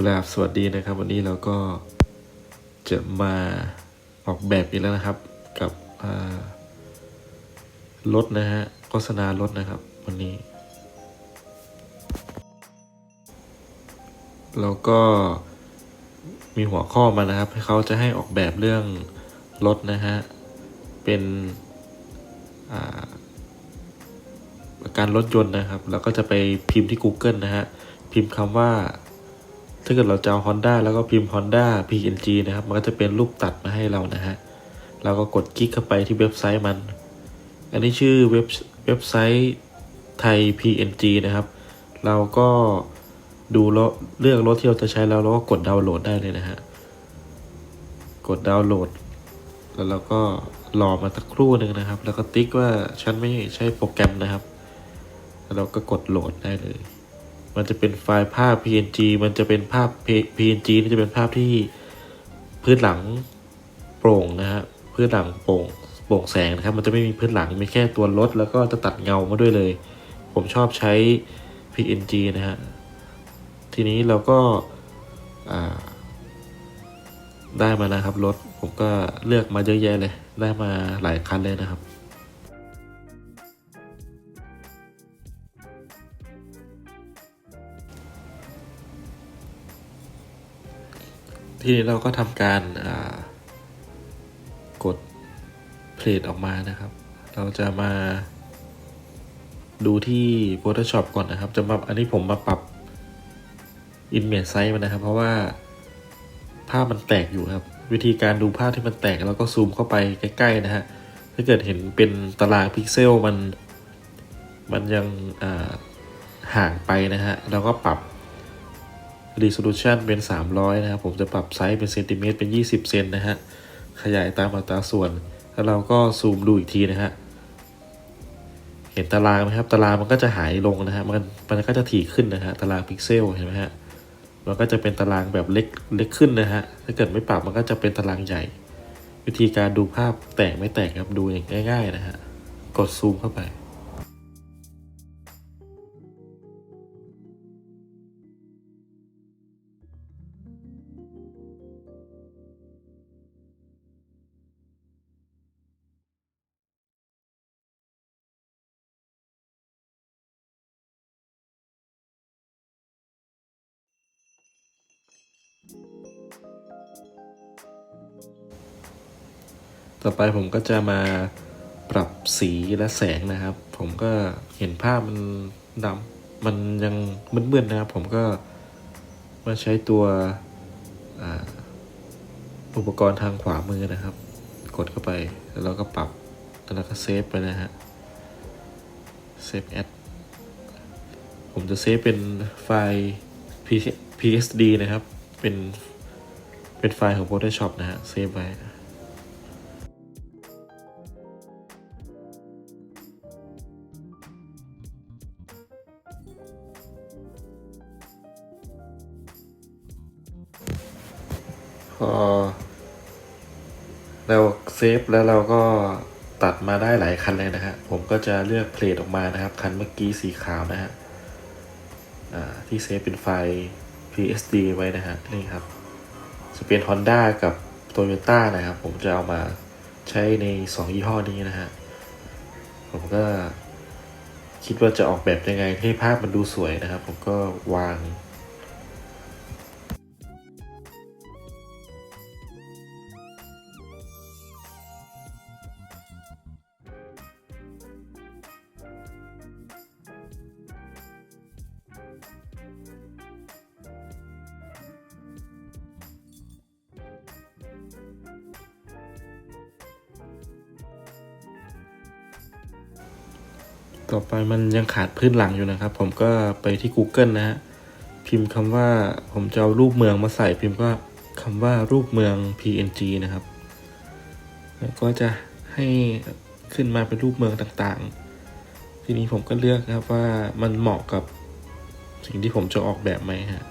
กราบสวัสดีนะครับ วันนี้เราก็จะมาออกแบบอีกแล้วนะครับกับรถนะฮะโฆษณารถนะครับ วันนี้แล้วก็มีหัวข้อมานะครับให้เขาจะให้ออกแบบเรื่องรถนะฮะเป็นอ่ารรถยนต์นะครับ แล้วก็จะไปพิมพ์ที่ Google นะฮะพิมพ์คำว่า ถ้าเกิดเราจะเอา Honda แล้วก็พิมพ์ Honda PNG นะครับ มันก็จะเป็นรูปตัดมาให้เรานะฮะ เราก็กดคลิกเข้าไปที่เว็บไซต์มัน อันนี้ชื่อเว็บเว็บไซต์ไทย PNG นะครับ เราก็ดูรถเลือกรถที่เราจะใช้แล้วเราก็กดดาวน์โหลดได้เลยนะฮะ กดดาวน์โหลด แล้วเราก็รอมาสักครู่หนึ่งนะครับ แล้วก็ติ๊กว่าฉันไม่ใช้โปรแกรมนะครับ แล้วเราก็กดโหลดได้เลย มันจะเป็นไฟล์ภาพ PNG มันจะเป็นภาพ png นี่จะเป็นภาพที่พื้นหลังโปร่งนะฮะพื้นหลังโปร่งโปร่งแสงนะครับ มันจะไม่มีพื้นหลังมีแค่ตัวรถแล้วก็จะตัดเงามาด้วยเลย ผมชอบใช้ PNG นะฮะทีนี้เราก็ได้มาแล้วครับรถผมก็เลือกมาเยอะแยะเลย ได้มาหลายคันเลยนะครับ ทีนี้เราก็ทำการกดเพลทออกมานะครับ เราจะมาดูที่ Photoshop ก่อนนะครับ จะมาอันนี้ผมมาปรับ Image Size มันนะครับ เพราะว่าภาพมันแตกอยู่ครับ วิธีการดูภาพที่มันแตกแล้วก็ซูมเข้าไปใกล้ ๆ นะฮะ ถ้าเกิดเห็นเป็นตารางพิกเซลมัน มันยังห่างไปนะฮะ เราก็ปรับ resolution เป็น 300 นะครับ ผมจะปรับไซส์เป็นเซนติเมตรเป็น 20 เซนนะฮะ ขยายตามอัตราส่วน แล้วเราก็ซูมดูอีกทีนะฮะ เห็นตารางไหมครับ ตารางมันก็จะหายลงนะฮะ มันมันก็จะถี่ขึ้นนะฮะ ตารางพิกเซลเห็นไหมฮะ มันก็จะเป็นตารางแบบเล็กเล็กขึ้นนะฮะ ถ้าเกิดไม่ปรับมันก็จะเป็นตารางใหญ่ วิธีการดูภาพแตกไม่แตกครับ ดูอย่างง่าย ๆ นะฮะ กดซูมเข้าไป ต่อไปผมก็จะมาปรับสีและแสงนะครับ ผมก็เห็นภาพมันดำมันยังมืดๆนะครับ ผมก็มาใช้ตัวอ,อุปกรณ์ทางขวามือนะครับ กดเข้าไปแล้วก็ปรับแล้วก็เซฟไปนะฮะเซฟแอดผมจะเซฟเป็นไฟล์ PSD นะครับ เป็นเป็นไฟล์ของ Photoshop นะฮะเซฟไว้ พอเราเซฟแล้วเราก็ตัดมาได้หลายคันเลยนะฮะผมก็จะเลือกเพลทออกมานะครับ คันเมื่อกี้สีขาวนะฮะที่เซฟเป็นไฟ PSD ไว้นะฮะนี่ครับจะเป็น Honda กับ Toyota นะครับ ผมจะเอามาใช้ใน 2 ยี่ห้อนี้นะฮะ ผมก็คิดว่าจะออกแบบยังไงให้ภาพมันดูสวยนะครับ ผมก็วาง มันยังขาดพื้นหลังอยู่นะครับ ผมก็ไปที่ Google นะฮะพิมพ์คำว่าผมจะเอารูปเมืองมาใส่พิมพ์ก็คำว่ารูปเมือง PNG นะครับ แล้วก็จะให้ขึ้นมาเป็นรูปเมืองต่างๆ ทีนี้ผมก็เลือกนะครับว่ามันเหมาะกับสิ่งที่ผมจะออกแบบไหมฮะ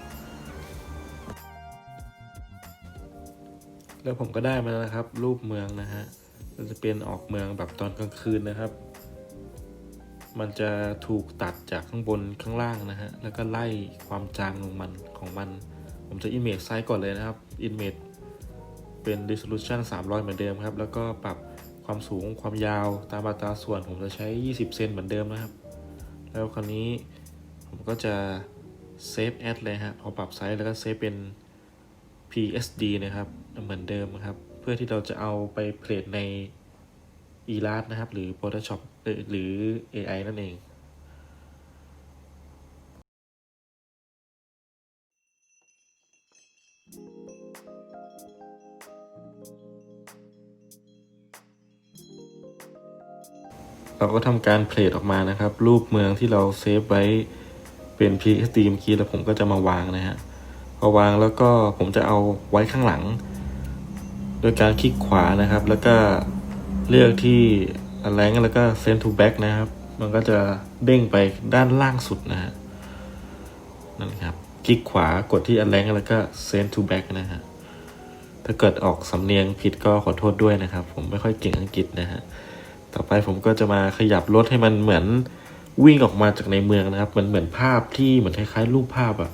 แล้วผมก็ได้มาแล้วนะครับ รูปเมืองนะฮะจะเป็นออกเมืองแบบตอนกลางคืนนะครับ มันจะถูกตัดจากข้างบนข้างล่างนะฮะ แล้วก็ไล่ความจางลงมันของมัน ผมจะ image size ก่อนเลยนะครับ image เป็น resolution 300 เหมือนเดิมครับ แล้วก็ปรับความสูงความยาวตามอัตราส่วนผมจะใช้ 20 เซนเหมือนเดิมนะครับ แล้วคราวนี้ผมก็จะ save as เลยฮะ พอปรับไซส์แล้วก็ save เป็น PSD นะครับ เหมือนเดิมนะครับ เพื่อที่เราจะเอาไปเพลทใน e l a s t นะครับ หรือ Photoshop หรือ AI นั่นเองเราก็ทำการเพลทออกมานะครับ รูปเมืองที่เราเซฟไว้เป็น PSD เมื่อกี้แล้วผมก็จะมาวางนะฮะพอวางแล้วก็ผมจะเอาไว้ข้างหลัง โดยการคลิกขวานะครับ แล้วก็เลือกที่ align แล้วก็ send to back นะครับ มันก็จะเด้งไปด้านล่างสุดนะฮะนั่นครับ คลิกขวากดที่ align แล้วก็ send to back นะฮะถ้าเกิดออกสำเนียงผิดก็ขอโทษด้วยนะครับ ผมไม่ค่อยเก่งอังกฤษนะฮะต่อไปผมก็จะมาขยับรถให้มันเหมือนวิ่งออกมาจากในเมืองนะครับ มันเหมือนภาพที่เหมือนคล้ายๆรูปภาพอะ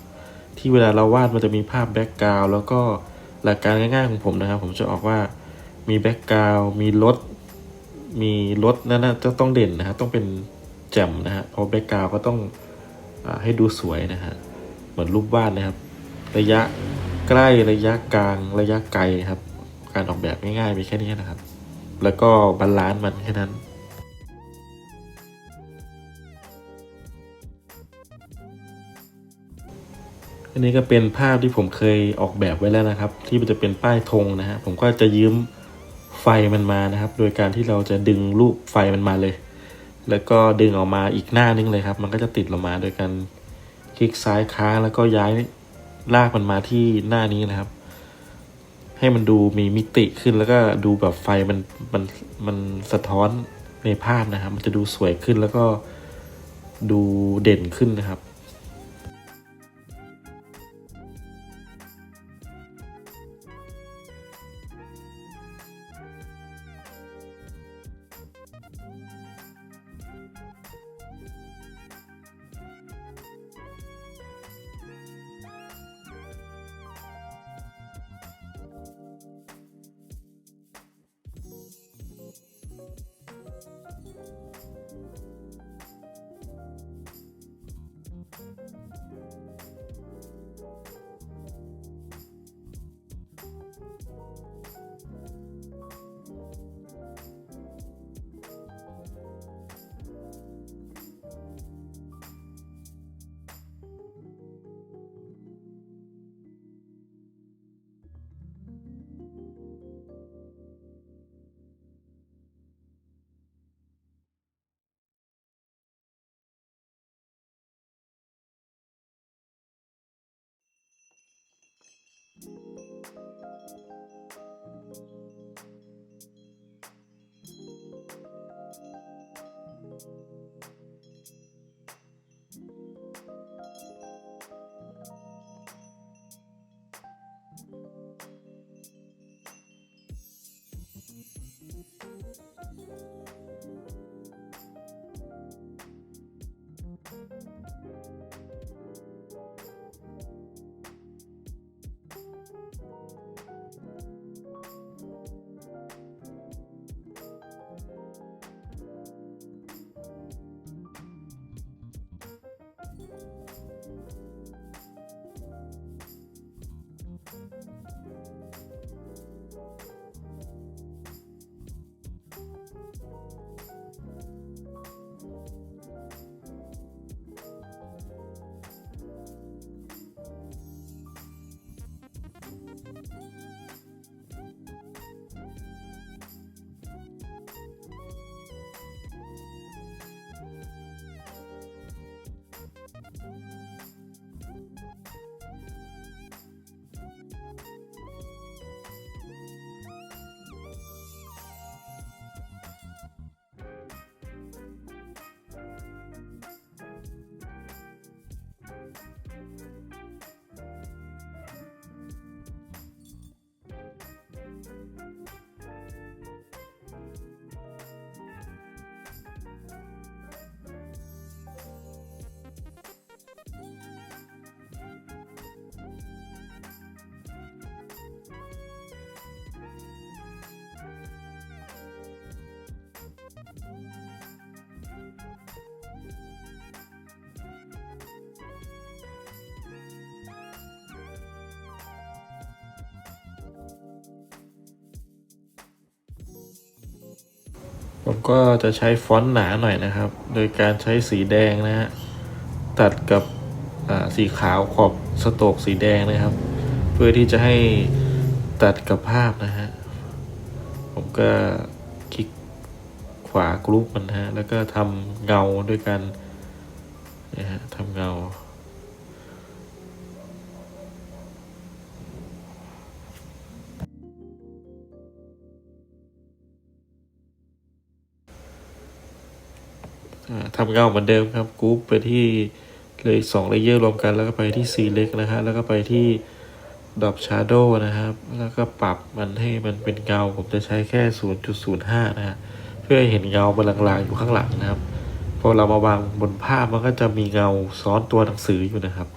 ที่เวลาเราวาดมันจะมีภาพแบ็กกราวแล้วก็หลักการง่ายๆของผมนะครับ ผมจะออกว่ามีแบ็กกราวมีรถ มีรถนั่นนะจะต้องเด่นนะฮะต้องเป็นแจ่มนะฮะเพราะแบ็กกราวก็ต้องอให้ดูสวยนะฮะเหมือนรูปวาดนะครับ ระยะใกล้ระยะกลางระยะไกลครับ การออกแบบง่ายๆมีแค่นี้นะครับ แล้วก็บาลานซ์มันแค่นั้นอันนี้ก็เป็นภาพที่ผมเคยออกแบบไว้แล้วนะครับ ที่มันจะเป็นป้ายธงนะฮะผมก็จะยืม ไฟมันมานะครับ โดยการที่เราจะดึงรูปไฟมันมาเลย แล้วก็ดึงออกมาอีกหน้านึงเลยครับ มันก็จะติดลงมาโดยการคลิกซ้ายค้างแล้วก็ย้ายลากมันมาที่หน้านี้นะครับ ให้มันดูมีมิติขึ้นแล้วก็ดูแบบไฟมันมันมันสะท้อนในภาพนะครับ มันจะดูสวยขึ้นแล้วก็ดูเด่นขึ้นนะครับ ผมก็จะใช้ฟอนต์หนาหน่อยนะครับ โดยการใช้สีแดงนะฮะ ตัดกับสีขาวขอบสโตกสีแดงนะครับ เพื่อที่จะให้ตัดกับภาพนะฮะ ผมก็คลิกขวากรุ๊ปมันนะฮะ แล้วก็ทำเงาด้วยกันนะฮะทำเงา ทำเงาเหมือนเดิมครับกรุ๊ปไปที่เลยสองเลเยอร์รวมกันแล้วก็ไปที่ซีเล็กนะฮะแล้วก็ไปที่ดอบชาร์โดนะครับ แล้วก็ปรับมันให้มันเป็นเงา ผมจะใช้แค่ 0.05 นะฮะเพื่อให้เห็นเงามันลางๆอยู่ข้างหลังนะครับ พอเรามาวางบนภาพมันก็จะมีเงาซ้อนตัวหนังสืออยู่นะครับ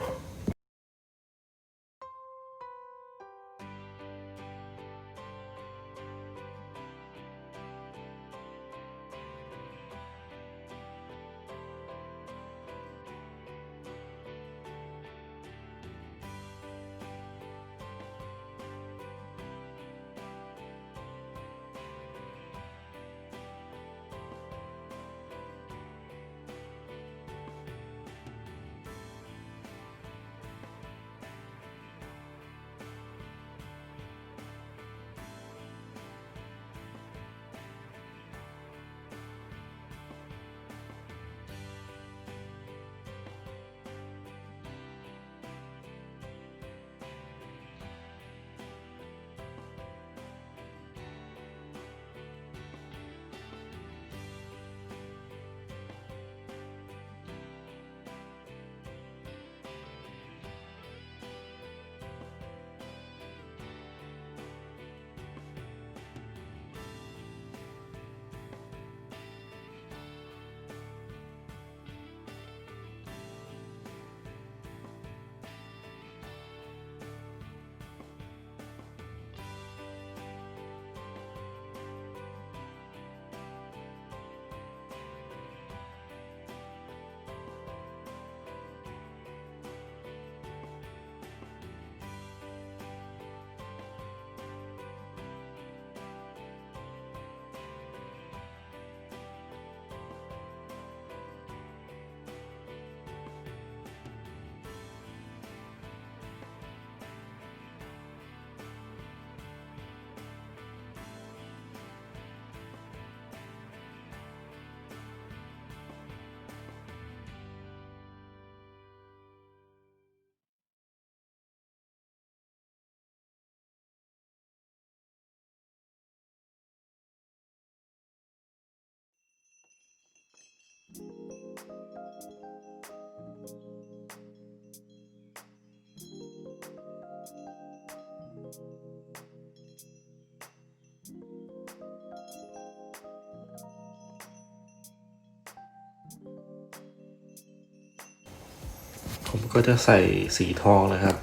ผมก็จะใส่สีทองนะครับ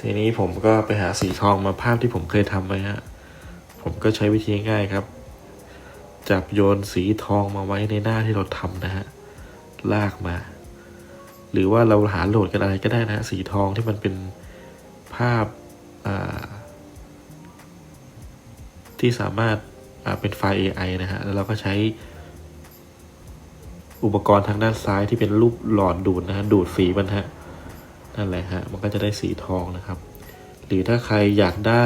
ทีนี้ผมก็ไปหาสีทองมาภาพที่ผมเคยทำไว้ฮะ ผมก็ใช้วิธีง่ายครับ จับโยนสีทองมาไว้ในหน้าที่เราทำนะฮะ ลากมา หรือว่าเราหาโหลดกันอะไรก็ได้นะฮะสีทองที่มันเป็นภาพาที่สามารถาเป็นไฟล์ AI นะฮะ แล้วเราก็ใช้ อุปกรณ์ทางด้านซ้ายที่เป็นรูปหลอดดูดนะฮะ ดูดสีมันฮะ นั่นแหละฮะ มันก็จะได้สีทองนะครับ หรือถ้าใครอยากได้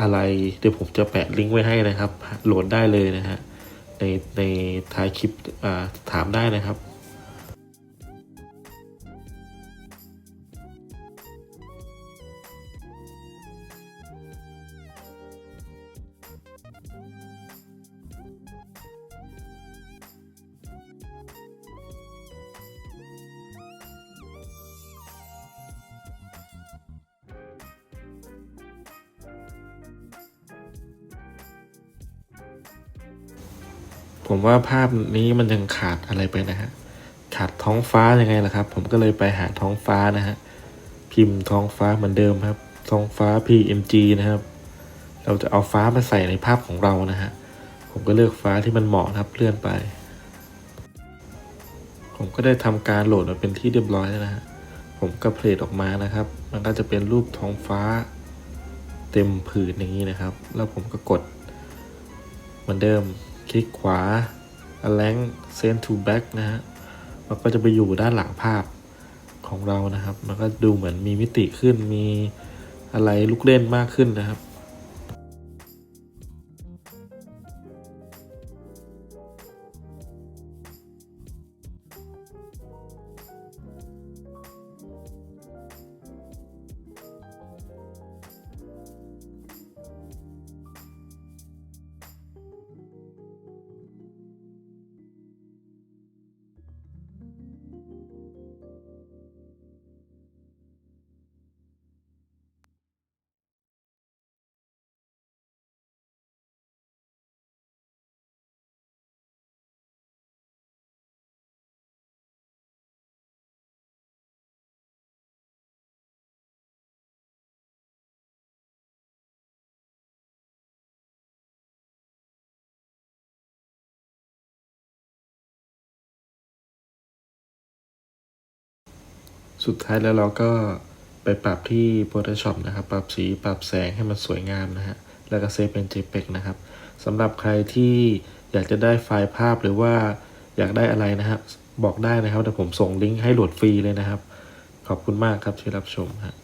อะไร เดี๋ยวผมจะแปะลิงก์ไว้ให้นะครับ โหลดได้เลยนะฮะในในท้ายคลิปถามได้นะครับ ผมว่าภาพนี้มันยังขาดอะไรไปนะฮะ ขาดท้องฟ้ายังไงล่ะครับ ผมก็เลยไปหาท้องฟ้านะฮะ พิมพ์ท้องฟ้าเหมือนเดิมครับ ท้องฟ้า PMG นะครับ เราจะเอาฟ้ามาใส่ในภาพของเรานะฮะ ผมก็เลือกฟ้าที่มันเหมาะครับเลื่อนไป ผมก็ได้ทำการโหลดมาเป็นที่เรียบร้อยแล้วนะฮะ ผมก็เพลทออกมานะครับ มันก็จะเป็นรูปท้องฟ้า เต็มผืนอย่างนี้นะครับ แล้วผมก็กด เหมือนเดิม คลิกขวา align send to back นะฮะ มันก็จะไปอยู่ด้านหลังภาพของเรานะครับ มันก็ดูเหมือนมีมิติขึ้น มีอะไรลุกเล่นมากขึ้นนะครับ สุดท้ายแล้วเราก็ไปปรับที่ Photoshop นะครับ ปรับสีปรับแสงให้มันสวยงามนะฮะ แล้วก็เซฟเป็น JPEG นะครับสำหรับใครที่อยากจะได้ไฟล์ภาพหรือว่าอยากได้อะไรนะครับ บอกได้นะครับเดี๋ยวผมส่งลิงก์ให้โหลดฟรีเลยนะครับ ขอบคุณมากครับที่รับชมฮะ